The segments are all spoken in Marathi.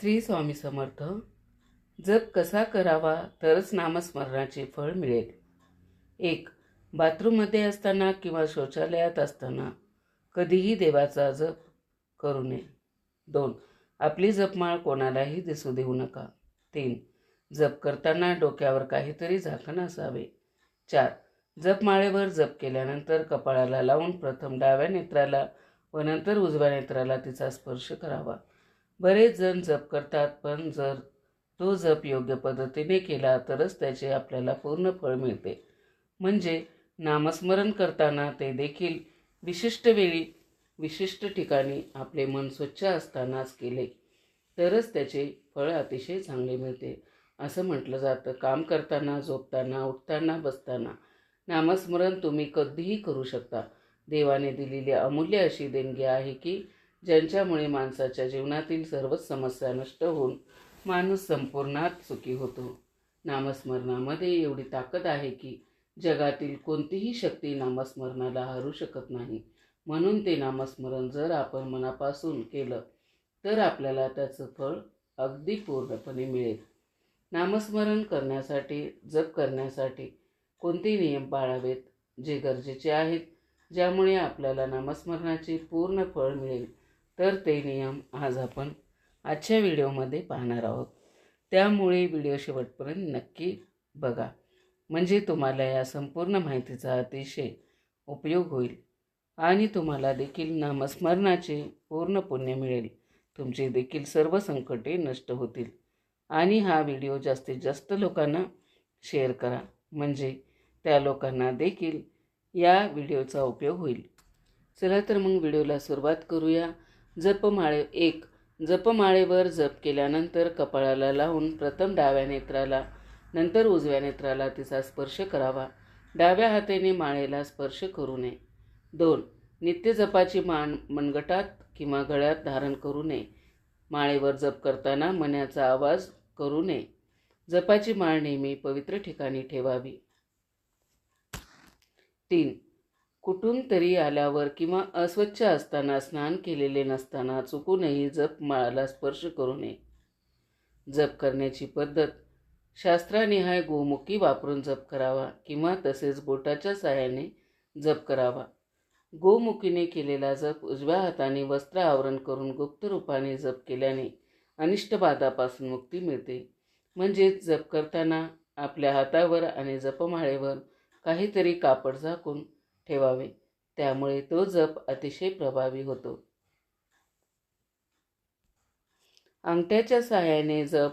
श्री स्वामी समर्थ जप कसा करावा तरच नामस्मरणाचे फळ मिळेल. एक बाथरूममध्ये असताना किंवा शौचालयात असताना कधीही देवाचा जप करू नये. दोन आपली जपमाळ कोणालाही दिसू देऊ नका. तीन जप करताना डोक्यावर काहीतरी झाकण असावे. चार जपमाळेवर जप केल्यानंतर कपाळाला लावून प्रथम डाव्या नेत्राला व नंतर उजव्या नेत्राला तिचा स्पर्श करावा. बरेच जण जप करतात पण जर तो जप योग्य पद्धतीने केला तरच त्याचे आपल्याला पूर्ण फळ मिळते. म्हणजे नामस्मरण करताना ते देखील विशिष्ट वेळी विशिष्ट ठिकाणी आपले मन स्वच्छ असतानाच केले तरच त्याचे फळ अतिशय चांगले मिळते. असं म्हटलं जातं. काम करताना झोपताना उठताना बसताना नामस्मरण तुम्ही कधीही करू शकता. देवाने दिलेली अमूल्य अशी देणगी आहे की ज्यांच्यामुळे माणसाच्या जीवनातील सर्वच समस्या नष्ट होऊन माणूस संपूर्णात सुखी होतो. नामस्मरणामध्ये एवढी ताकद आहे की जगातील कोणतीही शक्ती नामस्मरणाला हरू शकत नाही. म्हणून ते नामस्मरण जर आपण मनापासून केलं तर आपल्याला त्याचं फळ अगदी पूर्णपणे मिळेल. नामस्मरण करण्यासाठी जप करण्यासाठी कोणते नियम पाळावेत जे गरजेचे आहेत ज्यामुळे आपल्याला नामस्मरणाचे पूर्ण फळ मिळेल? तर ते नियम आज आपण आजच्या व्हिडिओमध्ये पाहणार आहोत. त्यामुळे व्हिडिओ शेवटपर्यंत नक्की बघा. म्हणजे तुम्हाला या संपूर्ण माहितीचा अतिशय उपयोग होईल आणि तुम्हाला देखील नामस्मरणाचे पूर्ण पुण्य मिळेल. तुमचे देखील सर्व संकटे नष्ट होतील. आणि हा व्हिडिओ जास्तीत जास्त लोकांना शेअर करा. म्हणजे त्या लोकांना देखील या व्हिडिओचा उपयोग होईल. चला तर मग व्हिडिओला सुरुवात करूया. जपमाळे एक. जपमाळेवर जप केल्यानंतर कपाळाला लावून प्रथम डाव्या नेत्राला नंतर उजव्या नेत्राला तिचा स्पर्श करावा. डाव्या हातेने माळेला स्पर्श करू नये. दोन. नित्य जपाची मान मनगटात किंवा गळ्यात धारण करू नये. माळेवर जप करताना मनाचा आवाज करू नये. जपाची माळ नेहमी पवित्र ठिकाणी ठेवावी. तीन. कुठून तरी आल्यावर किंवा अस्वच्छ असताना स्नान केलेले नसताना चुकूनही जप माळाला स्पर्श करू नये. जप करण्याची पद्धत शास्त्रानिहाय गोमुखी वापरून जप करावा किंवा तसेच बोटाच्या साहाय्याने जप करावा. गोमुखीने केलेला जप उजव्या हाताने वस्त्र आवरण करून गुप्त रूपाने जप केल्याने अनिष्ट बाधापासून मुक्ती मिळते. म्हणजेच जप करताना आपल्या हातावर आणि जपमाळेवर काहीतरी कापड झाकून ठेवावे. त्यामुळे तो जप अतिशय प्रभावी होतो. अंगठ्याच्या सहाय्याने जप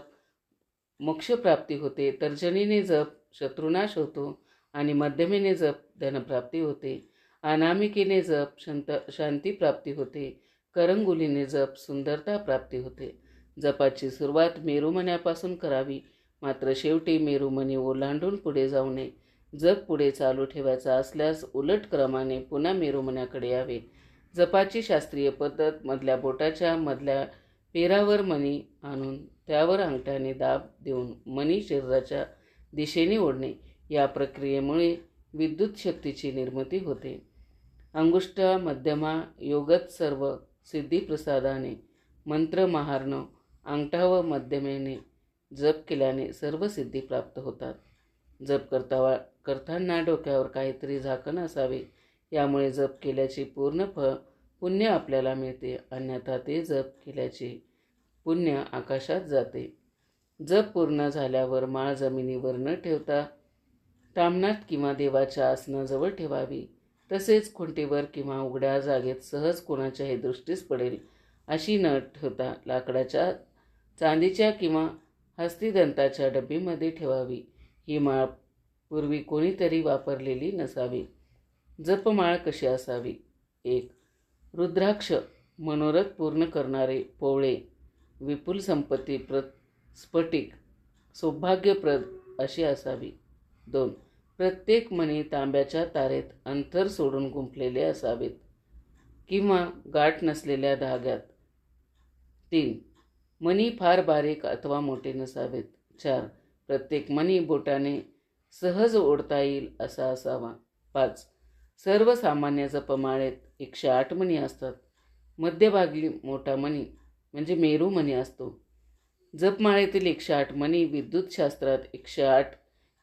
मोक्षप्राप्ती होते तर्जनीने जप शत्रुनाश होतो आणि मध्यमेने जप धनप्राप्ती होते. अनामिकेने जप शांत शांतीप्राप्ती होते. करंगुलीने जप सुंदरता प्राप्ती होते. जपाची सुरुवात मेरुमण्यापासून करावी. मात्र शेवटी मेरुमणी ओलांडून पुढे जाऊ नये. जप पुढे चालू ठेवायचा असल्यास उलट क्रमाने पुन्हा मेरुमण्याकडे यावे. जपाची शास्त्रीय पद्धत मधल्या बोटाच्या मधल्या पेरावर मणी आणून त्यावर अंगठ्याने दाब देऊन मणी शरीराच्या दिशेने ओढणे. या प्रक्रियेमुळे विद्युत शक्तीची निर्मिती होते. अंगुष्ट मध्यमा योगत सर्व सिद्धिप्रसादाने मंत्र महारणं अंगठा व मध्यमेने जप केल्याने सर्व सिद्धी प्राप्त होतात. जप करता करताना डोक्यावर काहीतरी झाकण असावे. यामुळे जप केल्याची पूर्ण फळ पुण्य आपल्याला मिळते. अन्यथा ते जप केल्याचे पुण्य आकाशात जाते. जप पूर्ण झाल्यावर माळ जमिनीवर न ठेवता तामणात किंवा देवाच्या आसनाजवळ ठेवावी. तसेच खुंटीवर किंवा उघड्या जागेत सहज कोणाच्याही दृष्टीस पडेल अशी न ठेवता लाकडाच्या चांदीच्या किंवा हस्तिदंताच्या डब्बीमध्ये ठेवावी. ही माळ पूर्वी कोणीतरी वापरलेली नसावी. जपमाळ कशी असावी? एक रुद्राक्ष मनोरथ पूर्ण करणारे पोवळे विपुल संपत्ती प्र स्फटिक सौभाग्यप्रद अशी असावी. दोन प्रत्येक मणी तांब्याच्या तारेत अंतर सोडून गुंफलेले असावेत किंवा गाठ नसलेल्या धाग्यात. तीन मणी फार बारीक अथवा मोठे नसावेत. चार प्रत्येक मणी बोटाने सहज ओढता येईल असा असावा. पाच. सर्वसामान्य जपमाळेत एकशे आठ मणी असतात. मध्यभागी मोठा मणी म्हणजे मेरू मणी असतो. जपमाळेतील एकशे आठ मणी विद्युतशास्त्रात एकशे आठ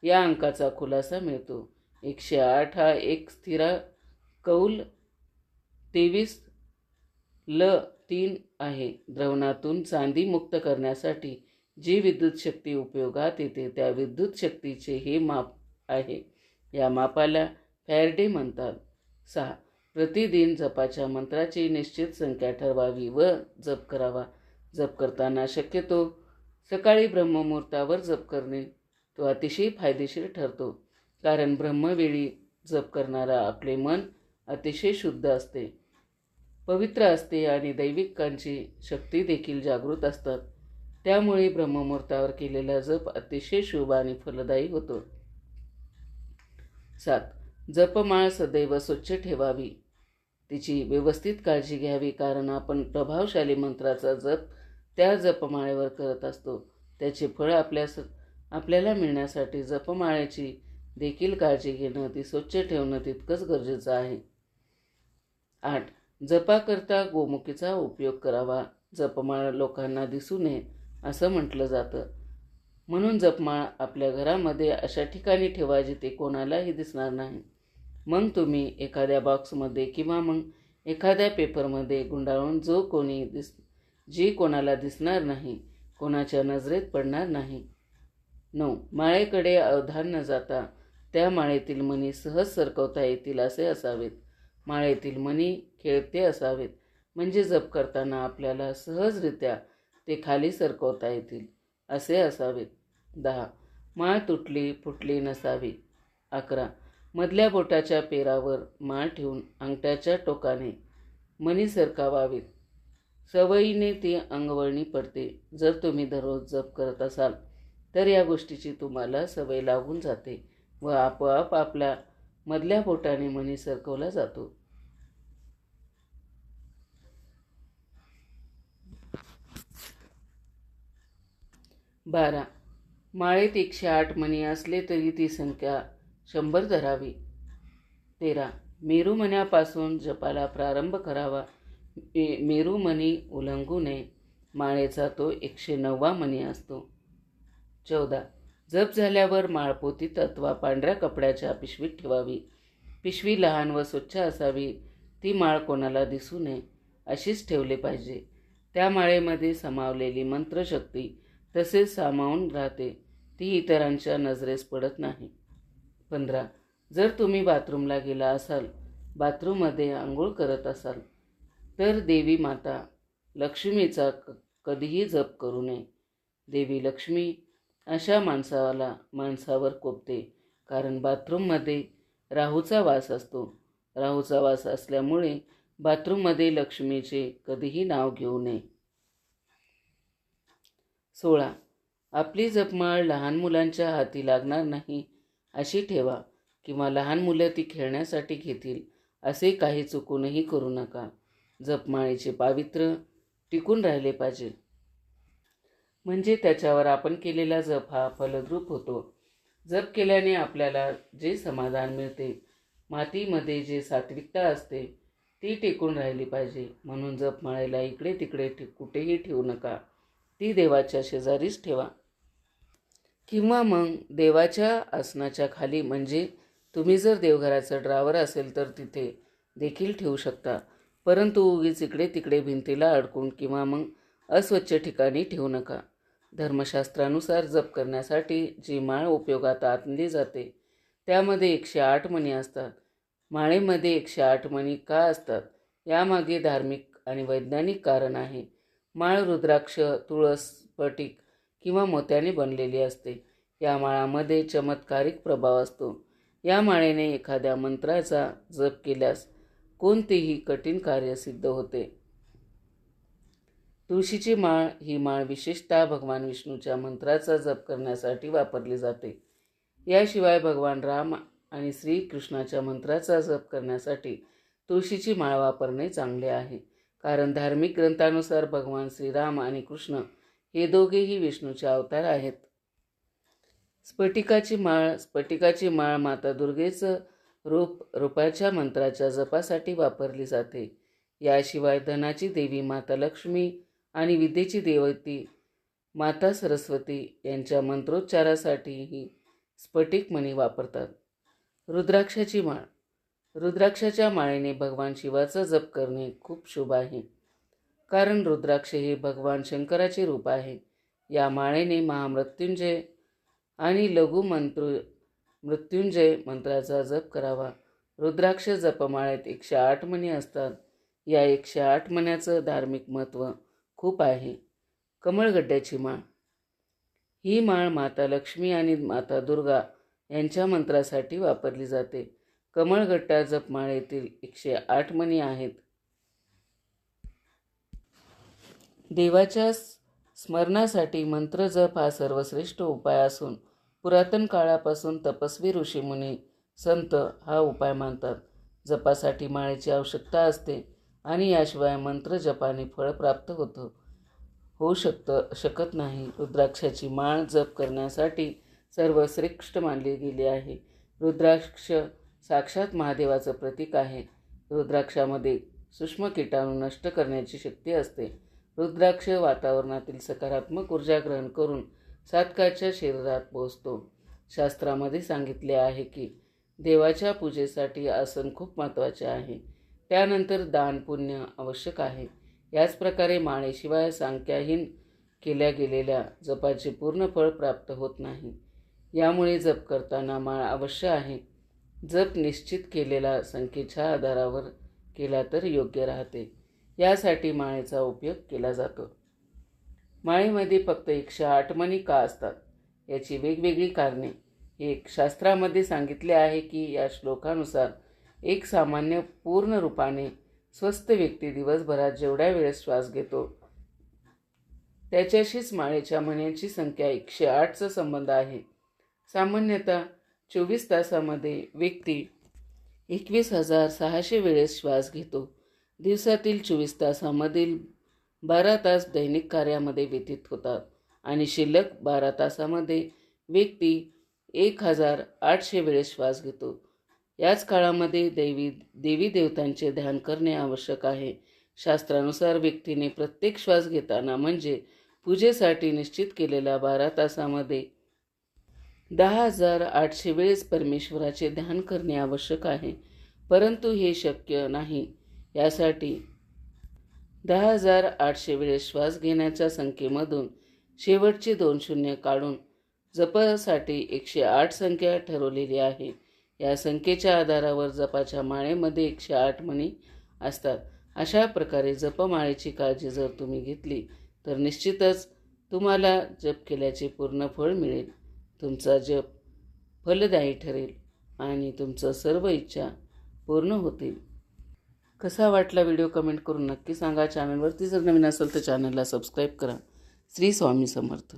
या अंकाचा खुलासा मिळतो. एकशे आठ हा एक स्थिरा कौल तेवीस ल तीन आहे. द्रवणातून चांदी मुक्त करण्यासाठी जी विद्युत शक्ती उपयोगात येते त्या विद्युत शक्तीचे हे माप आहे. या मापाला फॅरडे म्हणतात. सहा. प्रतिदिन जपाच्या मंत्राची निश्चित संख्या ठरवावी व जप करावा. जप करताना शक्यतो सकाळी ब्रह्ममुहूर्तावर जप करणे तो अतिशय फायदेशीर ठरतो. कारण ब्रह्मवेळी जप करणारा आपले मन अतिशय शुद्ध असते. पवित्र असते आणि दैविकांची शक्ती देखील जागृत असतात. त्यामुळे ब्रह्ममुहूर्तावर केलेला जप अतिशय शुभ आणि फलदायी होतो. सात. जपमाळ सदैव स्वच्छ ठेवावी. तिची व्यवस्थित काळजी घ्यावी कारण आपण प्रभावशाली मंत्राचा जप त्या जपमाळेवर करत असतो. त्याचे फळ आपल्या आपल्याला मिळण्यासाठी जपमाळेची देखील काळजी घेणं ती स्वच्छ ठेवणं तितकंच गरजेचं आहे. आठ. जपाकरता गोमुखीचा उपयोग करावा. जपमाळ लोकांना दिसू नये. असं म्हटलं जातं. म्हणून जपमाळ आपल्या घरामध्ये अशा ठिकाणी ठेवा जिथे कोणालाही दिसणार नाही. मग तुम्ही एखाद्या बॉक्समध्ये किंवा मग एखाद्या पेपरमध्ये गुंडाळून जो कोणी दिस जी कोणाला दिसणार नाही कोणाच्या नजरेत पडणार नाही. नऊ. माळेकडे अवधान न जाता त्या माळेतील मणी सहज सरकवता येतील असे असावेत. माळेतील मणी खेळते असावेत. म्हणजे जप करताना आपल्याला सहजरित्या ते खाली सरकवता येतील. असे असावेत. दहा. माळ तुटली फुटली नसावी. अकरा. मधल्या बोटाच्या पेरावर माळ ठेवून अंगठ्याच्या टोकाने मणी सरकावावीत. सवयीने ती अंगवळणी पडते. जर तुम्ही दररोज जप करत असाल तर या गोष्टीची तुम्हाला सवय लागून जाते व आपोआप आपल्या मधल्या बोटाने मणी सरकवला जातो. बारा. माळेत एकशे आठ मणी असले तरी ती संख्या शंभर धरावी. तेरा. मेरू मण्यापासून जपाला प्रारंभ करावा. मे मेरू मणी उल्लंघू नये माळेचा तो एकशे नववा मणी असतो. चौदा. जप झाल्यावर माळपोतीत अथवा पांढऱ्या कपड्याच्या पिशवीत ठेवावी. पिशवी लहान व स्वच्छ असावी. ती माळ कोणाला दिसू नये अशीच ठेवले पाहिजे. त्या माळेमध्ये समावलेली मंत्रशक्ती तसेच सामावून राहते. ती इतरांच्या नजरेस पडत नाही. पंधरा. जर तुम्ही बाथरूमला गेला असाल बाथरूममध्ये आंघोळ करत असाल तर देवी माता लक्ष्मीचा क कधीही जप करू नये. देवी लक्ष्मी अशा माणसाला माणसावर कोपते. कारण बाथरूममध्ये राहूचा वास असतो. राहूचा वास असल्यामुळे बाथरूममध्ये लक्ष्मीचे कधीही नाव घेऊ नये. सोळा. आपली जपमाळ लहान मुलांच्या हाती लागणार नाही अशी ठेवा किंवा लहान मुलं ती खेळण्यासाठी घेतील असे काही चुकूनही करू नका. जपमाळीचे पावित्र्य टिकून राहिले पाहिजे. म्हणजे त्याच्यावर आपण केलेला जप हा फलद्रूप होतो. जप केल्याने आपल्याला जे समाधान मिळते मातीमध्ये जे सात्विकता असते ती टिकून राहिली पाहिजे. म्हणून जपमाळेला इकडे तिकडे कुठेही ठेवू नका. ती देवाच्या शेजारीच ठेवा. किंवा मग देवाच्या आसनाच्या खाली म्हणजे तुम्ही जर देवघराचं ड्रावर असेल तर तिथे देखील ठेवू शकता. परंतु उगीच इकडे तिकडे भिंतीला अडकून किंवा मग अस्वच्छ ठिकाणी ठेवू नका. धर्मशास्त्रानुसार जप करण्यासाठी जी माळ उपयोगात आणली जाते त्यामध्ये एकशे आठ मणी असतात. माळेमध्ये एकशे आठ मणी का असतात? यामागे धार्मिक आणि वैज्ञानिक कारण आहे. माळ रुद्राक्ष तुळस स्फटिक किंवा मोत्याने बनलेली असते. या माळामध्ये चमत्कारिक प्रभाव असतो. या माळेने एखाद्या मंत्राचा जप केल्यास कोणतेही कठीण कार्य सिद्ध होते. तुळशीची माळ ही माळ विशेषतः भगवान विष्णूच्या मंत्राचा जप करण्यासाठी वापरली जाते. याशिवाय भगवान राम आणि श्रीकृष्णाच्या मंत्राचा जप करण्यासाठी तुळशीची माळ वापरणे चांगले आहे. कारण धार्मिक ग्रंथानुसार भगवान श्रीराम आणि कृष्ण हे दोघेही विष्णूचे अवतार आहेत. स्फटिकाची माळ स्फटिकाची माळ माता दुर्गेचं रूप रूपाच्या मंत्राच्या जपासाठी वापरली जाते. याशिवाय धनाची देवी माता लक्ष्मी आणि विद्येची देवती माता सरस्वती यांच्या मंत्रोच्चारासाठीही स्फटिक मणी वापरतात. रुद्राक्षाची माळ रुद्राक्षाच्या माळेने भगवान शिवाचा जप करणे खूप शुभ आहे. कारण रुद्राक्ष हे भगवान शंकराचे रूप आहे. या माळेने महामृत्युंजय आणि लघु मंत्र मृत्युंजय मंत्राचा जप करावा. रुद्राक्ष जपमाळेत एकशे आठ मणी असतात. या एकशे आठ मण्याचं धार्मिक महत्त्व खूप आहे. कमळगड्ड्याची माळ. ही माळ माता लक्ष्मी आणि माता दुर्गा यांच्या मंत्रासाठी वापरली जाते. कमळगट्टा जपमाळेतील एकशे आठ मणी आहेत. देवाच्या स्मरणासाठी मंत्र जप हा सर्वश्रेष्ठ उपाय असून पुरातन काळापासून तपस्वी ऋषीमुनी संत हा उपाय मानतात. जपासाठी माळेची आवश्यकता असते आणि याशिवाय मंत्र जपाने फळ प्राप्त होतं होऊ शकतं शकत नाही. रुद्राक्षाची माळ जप करण्यासाठी सर्वश्रेष्ठ मानली गेली आहे. रुद्राक्ष साक्षात महादेवाचं प्रतीक आहे. रुद्राक्षामध्ये सूक्ष्म किटाणू नष्ट करण्याची शक्ती असते. रुद्राक्ष वातावरणातील सकारात्मक ऊर्जा ग्रहण करून साधकाच्या शरीरात पोहोचतो. शास्त्रामध्ये सांगितले आहे की देवाच्या पूजेसाठी आसन खूप महत्त्वाचे आहे. त्यानंतर दान पुण्य आवश्यक आहे. याच प्रकारे माळेशिवाय सांख्याहीन केल्या गेलेल्या जपाचे पूर्ण फळ प्राप्त होत नाही. यामुळे जप करताना माळ अवश्य आहे. जप निश्चित केलेला संख्येच्या आधारावर केला तर योग्य राहते. यासाठी माळेचा उपयोग केला जातो. माळेमध्ये फक्त एकशे आठ मणी का असतात? याची वेगवेगळी कारणे. एक शास्त्रामध्ये सांगितले आहे की या श्लोकानुसार एक सामान्य पूर्ण रूपाने स्वस्थ व्यक्ती दिवसभरात जेवढ्या वेळेस श्वास घेतो त्याच्याशीच माळेच्या मण्यांची संख्या एकशे आठचा संबंध आहे. सामान्यतः चोवीस तासामध्ये व्यक्ती एकवीस हजार सहाशे वेळेस श्वास घेतो. दिवसातील चोवीस तासामधील बारा तास दैनिक कार्यामध्ये व्यतीत होतात आणि शिल्लक बारा तासामध्ये व्यक्ती एक हजार आठशे वेळेस श्वास घेतो. याच काळामध्ये दैवी देवी देवतांचे ध्यान करणे आवश्यक आहे. शास्त्रानुसार व्यक्तीने प्रत्येक श्वास घेताना म्हणजे पूजेसाठी निश्चित केलेल्या बारा तासामध्ये दहा हजार आठशे वेळेस परमेश्वराचे ध्यान करणे आवश्यक आहे परंतु हे शक्य नाही. यासाठी दहा हजार आठशे वेळेस श्वास घेण्याच्या संख्येमधून शेवटचे दोन शून्य काढून जपासाठी एकशे आठ संख्या ठरवलेली आहे. या संख्येच्या आधारावर जपाच्या माळेमध्ये एकशे आठ मणी असतात. अशा प्रकारे जपमाळेची काळजी जर तुम्ही घेतली तर निश्चितच तुम्हाला जप केल्याचे पूर्ण फळ मिळेल. तुमचा जप फलदायी ठरेल आणि तुमचं सर्व इच्छा पूर्ण होतील. कसा वाटला व्हिडिओ कमेंट करून नक्की सांगा. चॅनलवरती जर नवीन असेल तर चॅनलला सबस्क्राईब करा. श्री स्वामी समर्थ.